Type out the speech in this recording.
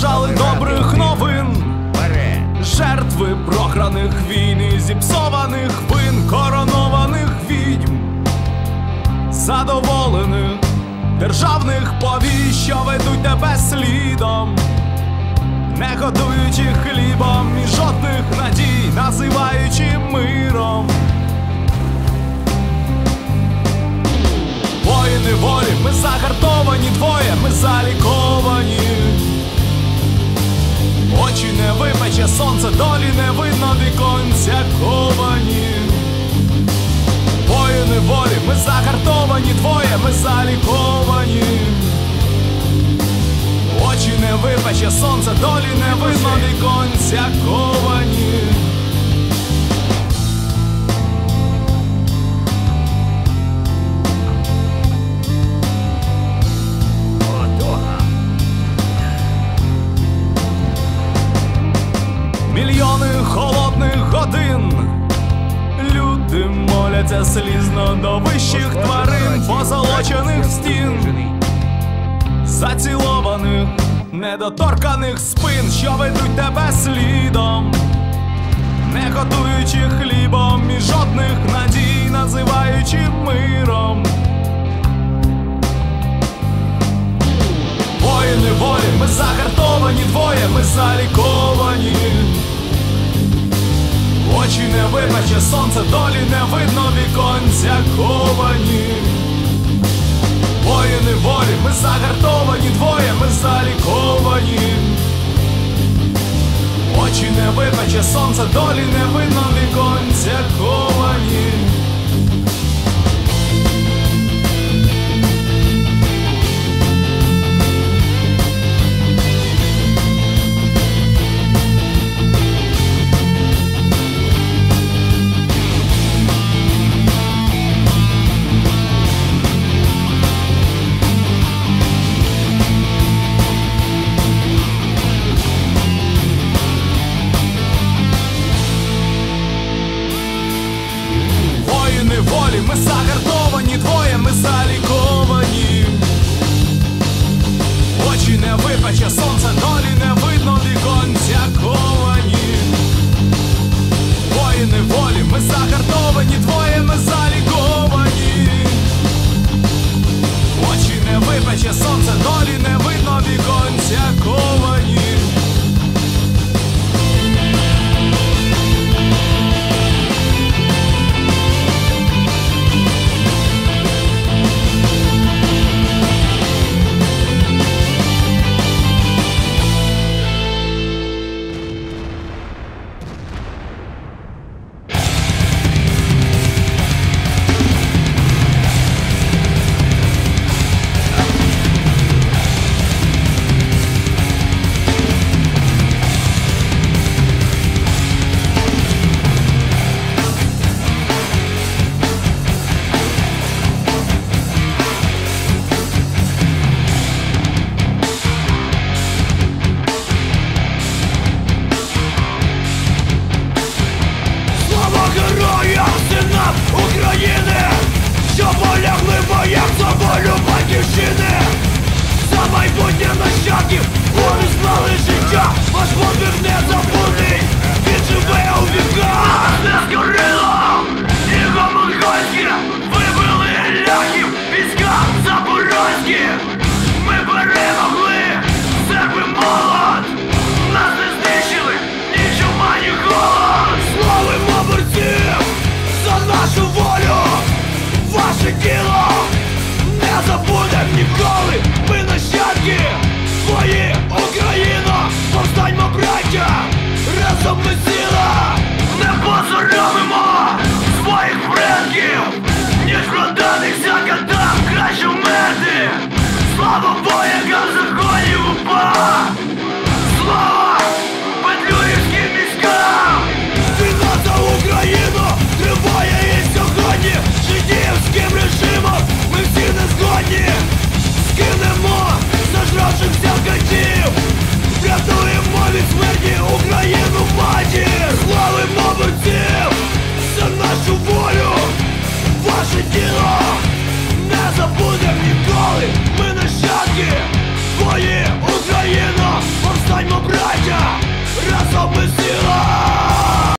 бажали добрих новин, жертви програних війн і зіпсованих вин, коронованих відьм, задоволених державних повій, що ведуть тебе слідом. Не сонце долі не видно, віконця ковані. Воїни волі, ми загартовані двоє, ми заліковані. Очі не випече, сонце долі не видно, віконця ковані. Моляться слізно до вищих тварин, позолочених стін, зацілованих, недоторканих спин, що ведуть тебе слідом, не готуючи хлібом і жодних надій, називаючи миром. Воїни волі, ми загартовані двоє, ми заліковані. Очі не вибаче, сонце долі не видно, віконця ковані. Воїни волі, ми загартовані двоє, ми заліковані. Очі не вибаче, сонце долі не видно, віконця ковані. Загартовані двоє, ми заліковані. Очі не випече, сонце долі не видно, віконця ковані. Воїни волі, ми загартовані двоє, ми заліковані. Очі не випече, сонце